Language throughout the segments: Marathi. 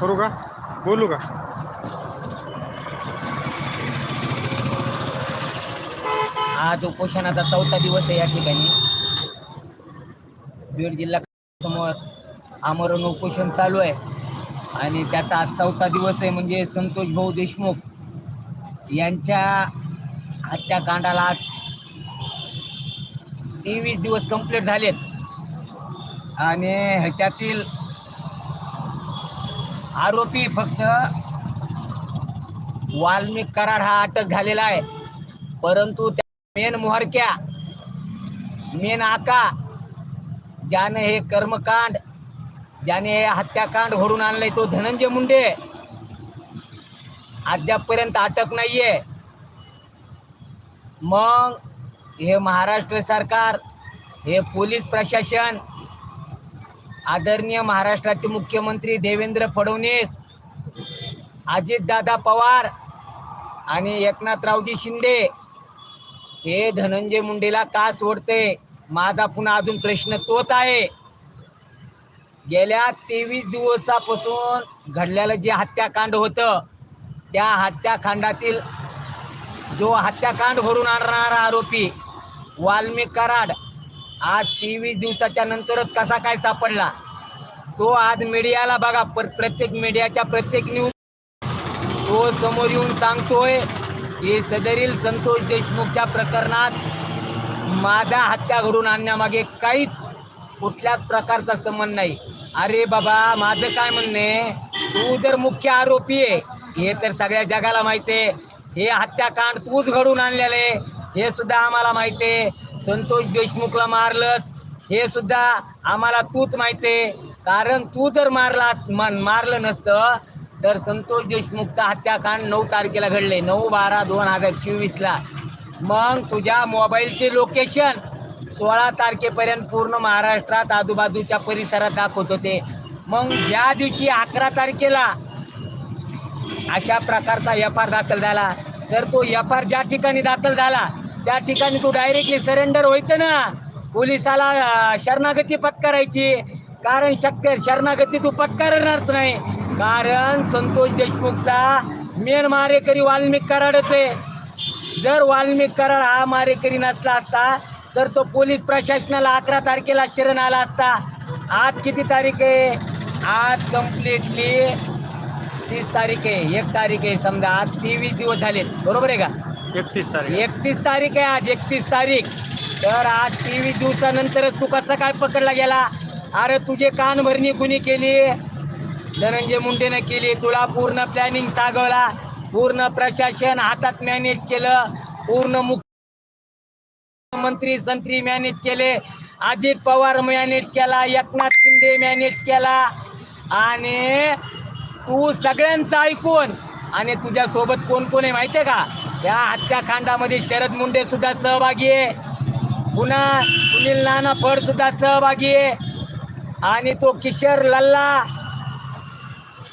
करू का? बोलू का? आज उपोषणाचा चौथा दिवस आहे या ठिकाणी. बीड जिल्हा समोर आमरण उपोषण चालू आहे. आणि त्याचा आज चौथा दिवस आहे म्हणजे संतोष भाऊ देशमुख यांच्या हत्याकांडाला आज तेवीस दिवस कंप्लीट झालेत. आणि ह्याच्यातील आरोपी फक्त वाल्मिक कराड हा अटक झालेला आहे. परंतु त्या मेन मोहरक्या मेन आका ज्याने हे कर्मकांड ज्याने हे हत्याकांड घडून आणलंय तो धनंजय मुंडे. अद्यापपर्यंत अटक नाहीये. मग हे महाराष्ट्र सरकार हे पोलीस प्रशासन आदरणीय महाराष्ट्राचे मुख्यमंत्री देवेंद्र फडणवीस अजितदादा पवार आणि एकनाथरावजी शिंदे हे धनंजय मुंडेला का सोडते? माझा पुन्हा अजून प्रश्न तोच आहे. गेल्या तेवीस दिवसापासून घडलेलं जे हत्याकांड होतं त्या हत्याकांडातील जो हत्याकांड घडून आणणारा आरोपी वाल्मिक कराड आज तेवीस दिवसाच्या नंतरच कसा काय सापडला? तो आज मीडियाला बघा पर प्रत्येक मीडियाच्या प्रत्येक न्यूज तो समोर येऊन सांगतोय की सदरील संतोष देशमुखच्या प्रकरणात माझा हत्या घडून आणण्यामागे काहीच कुठल्याच प्रकारचा संबंध नाही. अरे बाबा माझं काय म्हणणे तू जर मुख्य आरोपी आहे हे तर सगळ्या जगाला माहिती आहे. हे हत्याकांड तूच घडून आणलेलं आहे. हे सुद्धा आम्हाला माहिती आहे. संतोष देशमुखला मारलंस. हे सुद्धा आम्हाला तूच माहिती आहे. कारण तू जर मारला मन मारलं नसतं तर संतोष देशमुखचा हत्याकांड नऊ तारखेला घडले नऊ बारा दोन हजार चोवीसला. मग तुझ्या मोबाईलचे लोकेशन सोळा तारखेपर्यंत पूर्ण महाराष्ट्रात आजूबाजूच्या परिसरात दाखवत होते. मग ज्या दिवशी अकरा तारखेला अशा प्रकारचा एफ आर दाखल झाला तर तो एफ आर ज्या ठिकाणी दाखल झाला त्या ठिकाणी तू डायरेक्टली सरेंडर व्हायचं ना. पोलिसाला शरणागती पत्करायची. कारण शक्य शरणागती तू पत्करणारच नाही. कारण संतोष देशमुखचा मेन मारेकरी वाल्मिक कराडच आहे. जर वाल्मिक कराड हा मारेकरी नसला असता तर तो पोलीस प्रशासनाला अकरा तारखेला शरण आला असता. आज किती तारीख आहे? आज कम्प्लिटली तीस तारीख आहे. एक तारीख आहे समजा. आज तेवीस दिवस झालेत. बरोबर आहे का? एकतीस तारीख. एकतीस तारीख आहे आज एकतीस तारीख. तर आज तेवीस दिवसानंतरच तू कसा काय पकडला गेला? अरे तुझे कान भरणी कुणी केली? धनंजय मुंडेनं केली. तुला पूर्ण प्लॅनिंग सागवला. पूर्ण प्रशासन हातात मॅनेज केलं. पूर्ण मुख्यमंत्री संत्री मॅनेज केले. अजित पवार मॅनेज केला. एकनाथ शिंदे मॅनेज केला. आणि तू सगळ्यांचं ऐकून आणि तुझ्यासोबत कोण कोण आहे माहिती आहे का? या हत्याकांडामध्ये शरद मुंडे सुद्धा सहभागी आहे. पुन्हा सुनील नाना फड सुद्धा सहभागी आहे. आणि तो किशोर लल्ला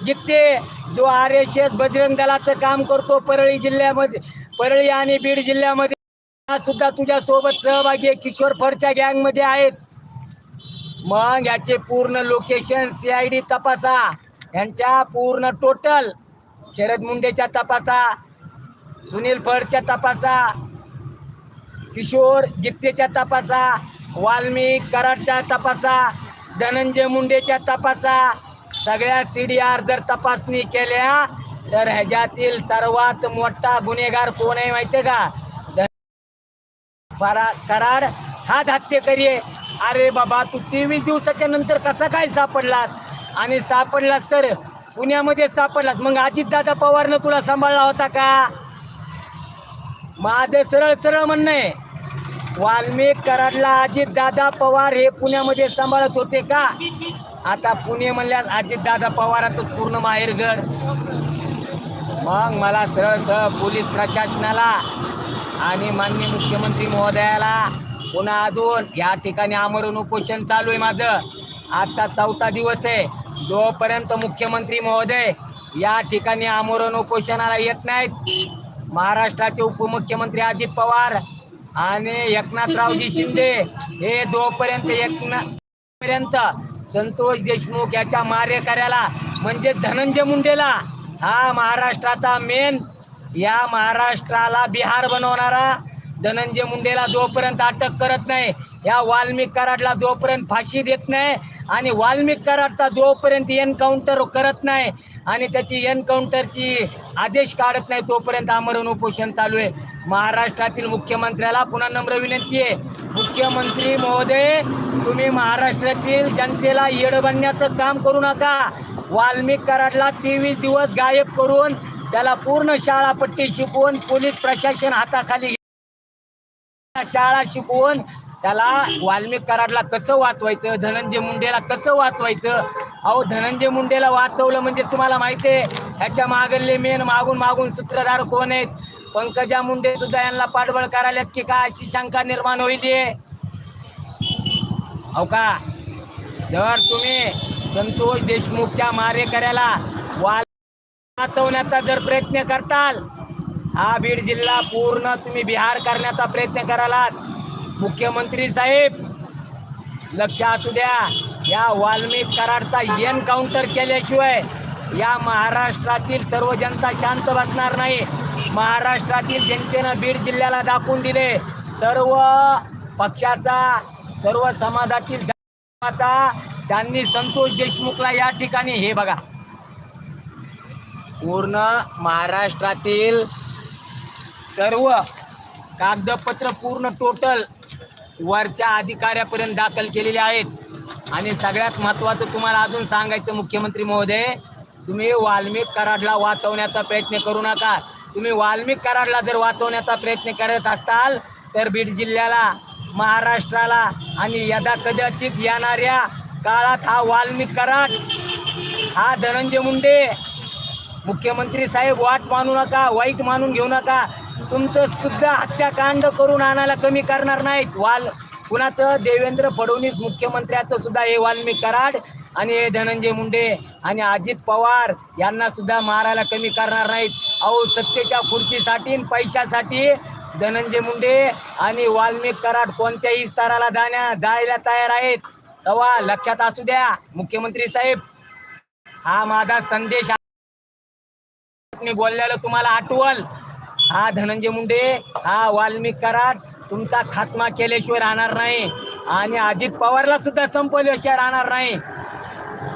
गित्ते जो आर एस एस बजरंग दलाचं काम करतो परळी जिल्ह्यामध्ये परळी आणि बीड जिल्ह्यामध्ये हा सुद्धा तुझ्यासोबत सहभागी आहे. किशोर फडच्या गँगमध्ये आहेत. मग याचे पूर्ण लोकेशन सी आय डी तपासा. यांच्या पूर्ण टोटल शरद मुंडेच्या तपासा सुनील फडच्या तपासा किशोर जित्तेच्या तपासा वाल्मिक कराडच्या तपासा धनंजय मुंडेच्या तपासा सगळ्या सी डी आर जर तपासणी केल्या तर ह्याच्यातील सर्वात मोठा गुन्हेगार कोण आहे माहिती आहे का कराड. हाच हत्येकरी आहे. अरे बाबा तू तेवीस दिवसाच्या नंतर कसा काय सापडलास? आणि सापडलास तर पुण्यामध्ये सापडलास. मग अजितदादा पवारनं तुला सांभाळला होता का? माझं सरळ सरळ म्हणणं आहे वाल्मिक कराडला अजितदादा पवार हे पुण्यामध्ये सांभाळत होते का? आता पुणे म्हणल्यास अजितदादा पवाराचं पूर्ण माहेरघर मग मला सरळ सरळ पोलीस प्रशासनाला आणि माननीय मुख्यमंत्री महोदयाला पुन्हा अजून या ठिकाणी आमरण उपोषण चालू आहे माझं. आजचा चौथा दिवस आहे. जोपर्यंत मुख्यमंत्री महोदय या ठिकाणी आमरण उपोषणाला येत नाहीत महाराष्ट्राचे उपमुख्यमंत्री अजित पवार आणि एकनाथरावजी शिंदे हे जोपर्यंत एकनाथपर्यंत संतोष देशमुख याच्या मार्यकार्याला म्हणजे धनंजय मुंडेला हा महाराष्ट्राचा मेन या महाराष्ट्राला बिहार बनवणारा धनंजय मुंडेला जोपर्यंत अटक करत नाही या वाल्मिक कराडला जोपर्यंत फाशी देत नाही आणि वाल्मिक कराडचा जोपर्यंत एनकाउंटर करत नाही आणि त्याची एनकाउंटरची आदेश काढत नाही तोपर्यंत आमरण उपोषण चालू आहे. महाराष्ट्रातील मुख्यमंत्र्याला पुन्हा नम्र विनंती आहे. मुख्यमंत्री महोदय तुम्ही महाराष्ट्रातील जनतेला येड बनण्याचं काम करू नका. वाल्मिक कराडला तेवीस दिवस गायब करून त्याला पूर्ण शाळापट्टी शिकवून पोलीस प्रशासन हाताखाली शाळा शिकवून त्याला वाल्मिक कराडला कसं वाचवायचं? धनंजय मुंडेला कसं वाचवायचं? अहो धनंजय मुंडेला वाचवलं म्हणजे तुम्हाला माहिती आहे ह्याच्या मागले मेन मागून मागून सूत्रधार कोण आहेत? पंकजा मुंडे सुद्धा यांना पाठबळ करायला की का अशी शंका निर्माण होईल अहो का? जर तुम्ही संतोष देशमुखच्या मारेकऱ्याला वाल वाचवण्याचा जर प्रयत्न करताल हा बीड जिल्हा पूर्ण तुम्ही बिहार करण्याचा प्रयत्न करालात. मुख्यमंत्री साहेब लक्ष असू द्या. या वाल्मिक कराडचा एनकाउंटर केल्याशिवाय या महाराष्ट्रातील सर्व जनता शांत बसणार नाही. महाराष्ट्रातील जनतेनं बीड जिल्ह्याला दाखवून दिले. सर्व पक्षाचा सर्व समाजातील त्यांनी संतोष देशमुखला या ठिकाणी हे बघा. पूर्ण महाराष्ट्रातील सर्व कागदपत्र पूर्ण टोटल वरच्या अधिकाऱ्यापर्यंत दाखल केलेले आहेत. आणि सगळ्यात महत्त्वाचं तुम्हाला अजून सांगायचं मुख्यमंत्री महोदय तुम्ही वाल्मिक कराडला वाचवण्याचा प्रयत्न करू नका. तुम्ही वाल्मिक कराडला जर वाचवण्याचा प्रयत्न करत असाल तर बीड जिल्ह्याला महाराष्ट्राला आणि यदा कदाचित येणाऱ्या काळात हा वाल्मिक कराड हा धनंजय मुंडे मुख्यमंत्री साहेब वाट मानू नका वाईट मानून घेऊ नका. तुमचं सुद्धा हत्याकांड करून आणायला कमी करणार नाहीत. वाल कुणाचं? देवेंद्र फडणवीस मुख्यमंत्र्याचं सुद्धा हे वाल्मिक कराड आणि हे धनंजय मुंडे आणि अजित पवार यांना सुद्धा मारायला कमी करणार नाहीत. अहो सत्तेच्या खुर्चीसाठी पैशासाठी धनंजय मुंडे आणि वाल्मिक कराड कोणत्याही स्तराला जाण्या जायला तयार आहेत. तेव्हा लक्षात असू द्या मुख्यमंत्री साहेब. हा माझा संदेश मी बोललेलं तुम्हाला आठवल. हा धनंजय मुंडे हा वाल्मिक कराड तुमचा खात्मा केल्याशिवाय राहणार नाही. आणि अजित पवारला सुद्धा संपवल्याशिवाय राहणार नाही.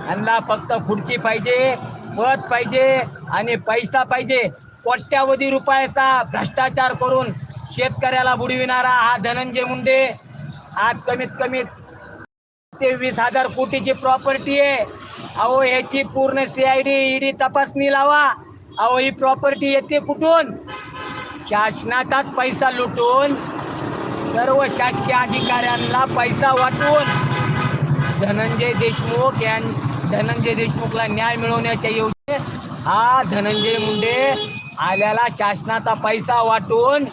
यांना फक्त खुर्ची पाहिजे पद पाहिजे आणि पैसा पाहिजे. कोट्यावधी रुपयाचा भ्रष्टाचार करून शेतकऱ्याला बुडविणारा हा धनंजय मुंडे. आज कमीत कमी ते वीस हजार कोटीची प्रॉपर्टी आहे. अहो ह्याची पूर्ण सी आय डी ईडी तपासणी लावा. अहो ही प्रॉपर्टी येते कुठून? शासनाचाच पैसा लुटून सर्व शासकीय अधिकाऱ्यांना पैसा वाटून धनंजय देशमुख यां धनंजय देशमुखला न्याय मिळवण्याच्या योजने हा धनंजय मुंडे आल्याला शासनाचा पैसा वाटून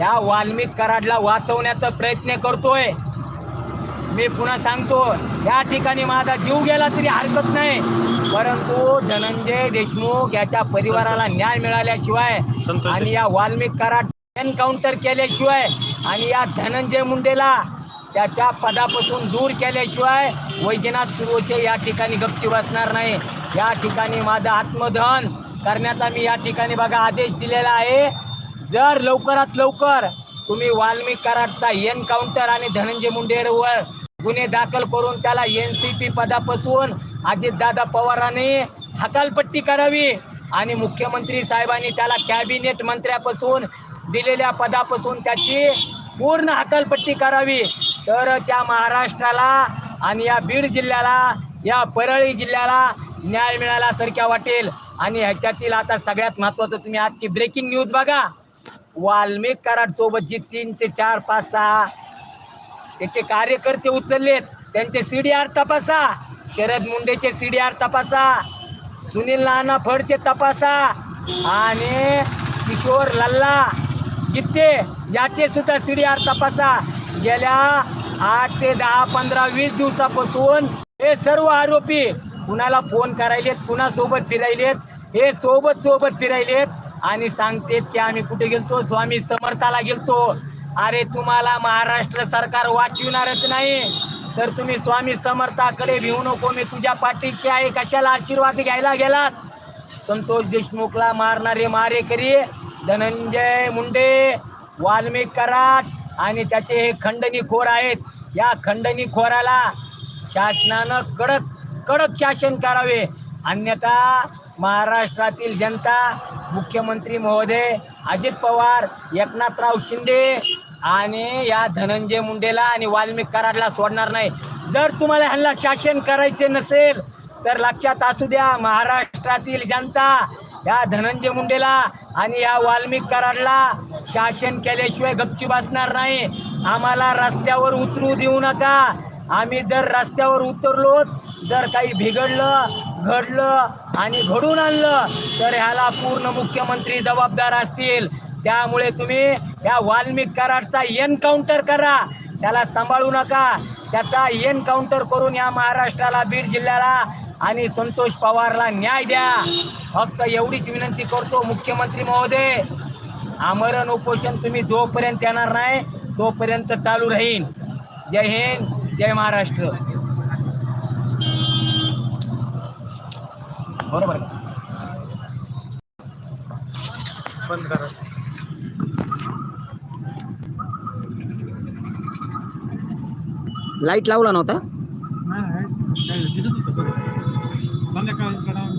या वाल्मिक कराडला वाचवण्याचा प्रयत्न करतोय. मी पुन्हा सांगतो या ठिकाणी माझा जीव गेला तरी हरकत नाही. परंतु धनंजय देशमुख याच्या परिवाराला न्याय मिळाल्याशिवाय आणि या वाल्मिक कराड एन्काउंटर केल्याशिवाय आणि या धनंजय मुंडेला त्याच्या पदापासून दूर केल्याशिवाय वैजनाथ सुरोशे या ठिकाणी गपची बसणार नाही. या ठिकाणी माझं आत्मदहन करण्याचा मी या ठिकाणी बघा आदेश दिलेला आहे. जर लवकरात लवकर तुम्ही वाल्मिक कराडचा एनकाउंटर आणि धनंजय मुंडेवर गुन्हे दाखल करून त्याला एन सी पी पदापासून अजितदादा पवारांनी हकालपट्टी करावी आणि मुख्यमंत्री साहेबांनी त्याला कॅबिनेट मंत्र्यापासून दिलेल्या पदापासून त्याची पूर्ण हकालपट्टी करावी. तर त्या महाराष्ट्राला आणि या बीड जिल्ह्याला या परळी जिल्ह्याला न्याय मिळाल्यासारख्या वाटेल. आणि ह्याच्यातील आता सगळ्यात महत्त्वाचं तुम्ही आजची ब्रेकिंग न्यूज बघा. वाल्मिक कराडसोबत जी तीन ते चार पाच सहा त्याचे कार्यकर्ते उचललेत. त्यांचे सी डी आर तपासा. शरद मुंडेचे सी डी आर तपासा. सुनील नाना फडचे तपासा. आणि किशोर लल्ला. गित्ते याचे सुद्धा सी डी आर तपासा. गेल्या आठ ते दहा पंधरा वीस दिवसापासून हे सर्व आरोपी कुणाला फोन करायलेत कुणासोबत फिरायलेत हे सोबत सोबत फिरायलेत. आणि सांगतेत की आम्ही कुठे गेलतो? स्वामी समर्थाला गेलतो. अरे तुम्हाला महाराष्ट्र सरकार वाचविणारच नाही. तर तुम्ही स्वामी समर्थाकडे भिवू नको मी तुझ्या पाठीशी आहे. कशाला आशीर्वाद घ्यायला गेलात? संतोष देशमुखला मारणारे मारेकरी धनंजय मुंडे वाल्मिक कराट आणि त्याचे हे खंडणीखोर आहेत. या खंडणीखोराला शासनानं कडक कडक शासन करावे. अन्यथा महाराष्ट्रातील जनता मुख्यमंत्री महोदय अजित पवार एकनाथराव शिंदे आणि या धनंजय मुंडेला आणि वाल्मिक कराडला सोडणार नाही. जर तुम्हाला ह्यांना शासन करायचे नसेल तर लक्षात असू द्या महाराष्ट्रातील जनता या धनंजय मुंडेला आणि या वाल्मिक कराडला शासन केल्याशिवाय गपची बसणार नाही. आम्हाला रस्त्यावर उतरू देऊ नका. आम्ही जर रस्त्यावर उतरलो जर काही बिघडलं घडलं आणि घडून आणलं तर ह्याला पूर्ण मुख्यमंत्री जबाबदार असतील. त्यामुळे तुम्ही या वाल्मिक कराडचा एनकाउंटर करा. त्याला सांभाळू नका. त्याचा एनकाउंटर करून या महाराष्ट्राला बीड जिल्ह्याला आणि संतोष पवारला न्याय द्या. फक्त एवढीच विनंती करतो मुख्यमंत्री महोदय. आमरण उपोषण तुम्ही जोपर्यंत येणार नाही तोपर्यंत चालू राहीन. जय हिंद जय महाराष्ट्र. बरोबर का? बंद करा. लाइट लावला नव्हता? दिसत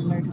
लाइट